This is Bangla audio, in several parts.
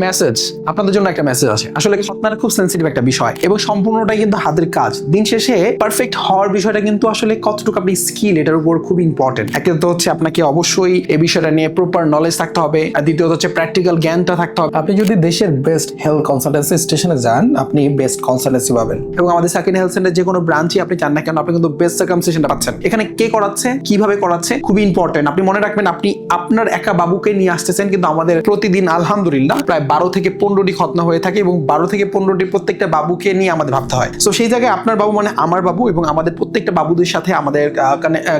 মেসেজ আপনাদের জন্য একটা মেসেজ আছে। আসলে খতনাটা খুব সেন্সিটিভ একটা বিষয় এবং সম্পূর্ণটাই কিন্তু হাতের কাজ। দিন শেষে পারফেক্ট হওয়ার বিষয়টা কিন্তু আসলে কতটুকু আপনি স্কিল এটার উপর খুব ইম্পর্টেন্ট একটা তো হচ্ছে আপনাকে অবশ্যই এই বিষয়টা নিয়ে প্রপার নলেজ থাকতে হবে। আর দ্বিতীয়ত হচ্ছে প্র্যাকটিক্যাল জ্ঞানটা থাকতে হবে। আপনি যদি দেশের বেস্ট হেলথ কনসালটেন্সি স্টেশনে যান, আপনি বেস্ট কনসালটেন্সি পাবেন। এবং আমাদের সাকিন হেলথ সেন্টার যে কোনো ব্রাঞ্চে আপনি চান না কেন, আপনি কিন্তু বেস্ট সার্কামসেশনটা পাচ্ছেন। এখানে কে করাচ্ছে, কীভাবে করাচ্ছে, খুবই ইম্পর্টেন্ট আপনি মনে রাখবেন, আপনি আপনার একা বাবুকে নিয়ে আসতেছেন, কিন্তু আমাদের প্রতিদিন আলহামদুলিল্লাহ প্রায় বারো থেকে পনেরোটি খতনা হয়ে থাকে এবং বারো থেকে পনেরোটি প্রত্যেকটা বাবুকে নিয়ে আমাদের ভাবতে হয়। তো সেই জায়গায় আপনার বাবু মানে আমার বাবু এবং আমাদের প্রত্যেকটা বাবুদের সাথে আমাদের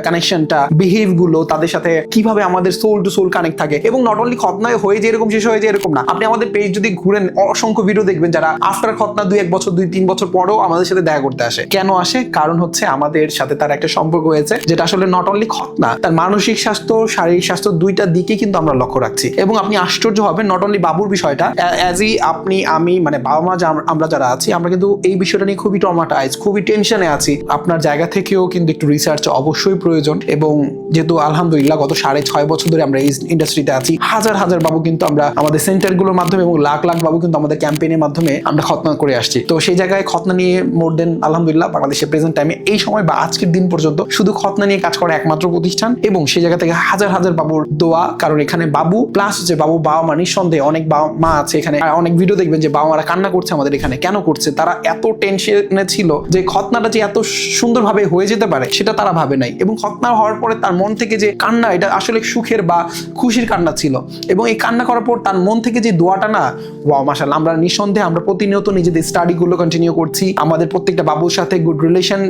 কানেকশনটা বিহেভগুলো তাদের সাথে কীভাবে আমাদের সোল টু সোল কানেক্ট থাকে এবং নট অনলি খতনায় হয়ে যে এরকম শেষ হয়ে যে এরকম না, আপনি আমাদের পেজ যদি ঘুরেন, অসংখ্য ভিডিও দেখবেন যারা আফটার খতনা দুই এক বছর, দুই তিন বছর পরেও আমাদের সাথে দেখা করতে আসে। কেন আসে? কারণ হচ্ছে আমাদের সাথে তার একটা সম্পর্ক হয়েছে যেটা আসলে নট অনলি খতনা তার মানসিক স্বাস্থ্য, শারীরিক স্বাস্থ্য দুইটা দিকে কিন্তু আমরা লক্ষ্য রাখছি। এবং আপনি আশ্চর্য হবেন নট অনলি বাবুর বিষয়টা। অ্যাজ ই আপনি, আমি মানে বাবা মা আমরা যারা আছি, আমরা কিন্তু এই বিষয়টা নিয়ে খুবই টমাটাইজ খুবই টেনশনে আছি। আপনার জায়গা থেকেও কিন্তু একটু রিসার্চ অবশ্যই প্রয়োজন এবং যেহেতু আলহামদুলিল্লাহ গত সাড়ে ছয় বছর ধরে আমরা এই ইন্ডাস্ট্রিতে আছি, হাজার হাজার বাবু কিন্তু আমরা আমাদের সেন্টারগুলোর মাধ্যমে এবং লাখ লাখ বাবু কিন্তু আমাদের ক্যাম্পেইনের মাধ্যমে আমরা খতনা করে আসছি। তো সেই জায়গায় খতনা নিয়ে মোর দেন আলহামদুলিল্লাহ বাংলাদেশের প্রেজেন্ট টাইমে এই সময় বা আজকের দিন পর্যন্ত শুধু খতনা নিয়ে কাজ করা একমাত্র প্রতিষ্ঠান এবং সেই জায়গা থেকে হাজার হাজার বাবুর দোয়া, কারণ এখানে বাবু প্লাস যে বাবু, বাবা মা নিঃসন্দেহে অনেক বাবা মা আছে এখানে। অনেক ভিডিও দেখবেন যে বাবা মারা কান্না করছে আমাদের এখানে। কেন করছে? তারা এত টেনশনে ছিল যে খতনাটা যে এত সুন্দরভাবে হয়ে যেতে পারে, সেটা তারা ভাবে নাই। এবং খতনা হওয়ার পরে তার মন থেকে যে কান্না, এটা আসলে সুখের বা খুশির কান্না ছিল। এবং এই কান্না করার পর তার মন থেকে যে দোয়াটা না, ওয়াও, মাশাআল্লাহ, আমরা নিঃসন্দেহে আমরা প্রতিনিয়ত নিজেদের স্টাডিগুলো কন্টিনিউ করছি। আমাদের প্রত্যেকটা বাবুর সাথে গুড রিলেশন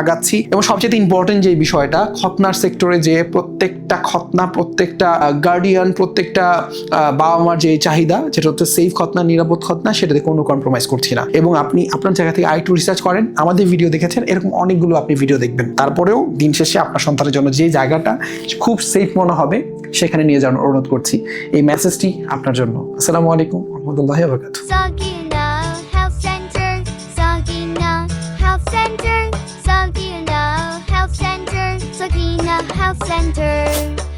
আগাচ্ছি। এবং সবচেয়ে ইম্পর্টেন্ট যে বিষয়টা খতনার সেক্টরে যে প্রত্যেকটা খতনা প্রত্যেকটা গার্ডিয়ান প্রত্যেকটা বাবা মার যে চাহিদা যেটা হচ্ছে সেফ খতনা নিরাপদ খতনা সেটাতে কোনো কম্প্রোমাইজ করছি না। এবং আপনি আপনার জায়গা থেকে আইটু রিসার্চ করেন, আমাদের ভিডিও দেখেছেন, এরকম অনেকগুলো আপনি ভিডিও দেখবেন। তারপরেও দিন শেষে আপনার সন্তানের জন্য যে জায়গাটা খুব সেফ মনে হবে, সেখানে নিয়ে যাওয়ার অনুরোধ করছি। এই মেসেজটি আপনার জন্য। আসসালামু আলাইকুম রহমতুল্লাহ Health Center.